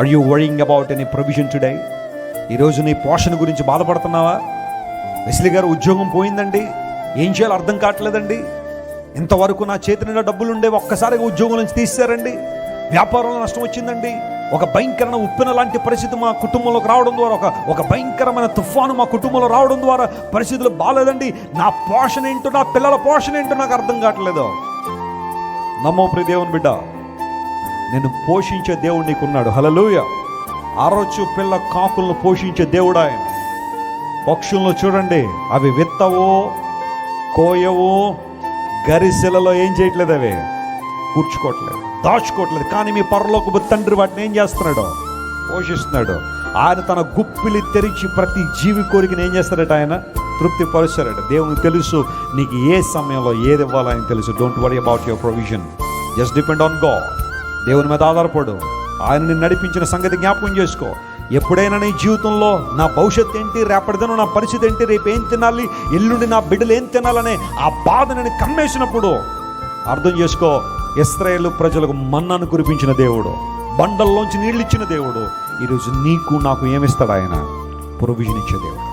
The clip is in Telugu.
Are you worrying about any provision today ఈరోజు నీ పోషణ గురించి బాధపడుతున్నావా? వెస్లీ గారు ఉద్యోగం పోయిందండి. ఏం చేయాలో అర్థం కావట్లేదండి. ఇంతవరకు నా చేతి నిండా డబ్బులు ఉండేవి ఒక్కసారిగా ఉద్యోగం నుంచి తీసేశారండి. వ్యాపారంలో నష్టం వచ్చిందండి. ఒక భయంకరమైన ఉప్పిన లాంటి పరిస్థితి మా కుటుంబంలోకి రావడం ద్వారా ఒక ఒక భయంకరమైన తుఫాను మా కుటుంబంలో రావడం ద్వారా పరిస్థితులు బాగాలేదండి నా పోషణ ఏంటో నా పిల్లల పోషణ ఏంటో నాకు అర్థం కావట్లేదు. నమ్మో ప్రియ దేవుని బిడ్డ నేను పోషించే దేవుడు నీకున్నాడు. హలలుయ ఆరోచు పిల్ల కాకులను పోషించే దేవుడు ఆయన. పక్షులను చూడండి. అవి విత్తవో కోయవో గరిసెలలో ఏం చేయట్లేదు అవి? కూర్చుకోవట్లేదు. దాచుకోవట్లేదు. కానీ మీ పొరలోకి తండ్రి వాటిని ఏం చేస్తున్నాడు? పోషిస్తున్నాడు. ఆయన తన గుప్పిలి తెరిచి ప్రతి జీవి కోరికను ఏం చేస్తాడట ఆయన? తృప్తి పరుస్తాడట దేవునికి తెలుసు నీకు ఏ సమయంలో ఏది ఇవ్వాలో తెలుసు. Don't worry about your provision just depend on God దేవుని మీద ఆధారపడు. ఆయన నిన్ను నడిపించిన సంగతి జ్ఞాపకం చేసుకో. ఎప్పుడైనా నీ జీవితంలో నా భవిష్యత్తు ఏంటి రేపటిదను నా పరిస్థితి ఏంటి రేపు ఏం తినాలి ఎల్లుండి నా బిడ్డలు ఏం తినాలనే ఆ బాధ నేను కమ్మేసినప్పుడు అర్థం చేసుకో ఇస్రాయేల్ ప్రజలకు మన్నాను కురిపించిన దేవుడు బండల్లోంచి నీళ్ళు ఇచ్చిన దేవుడు. ఈరోజు నీకు నాకు ఏమిస్తాడు ఆయన? ప్రొవిజన్ ఇచ్చే దేవుడు.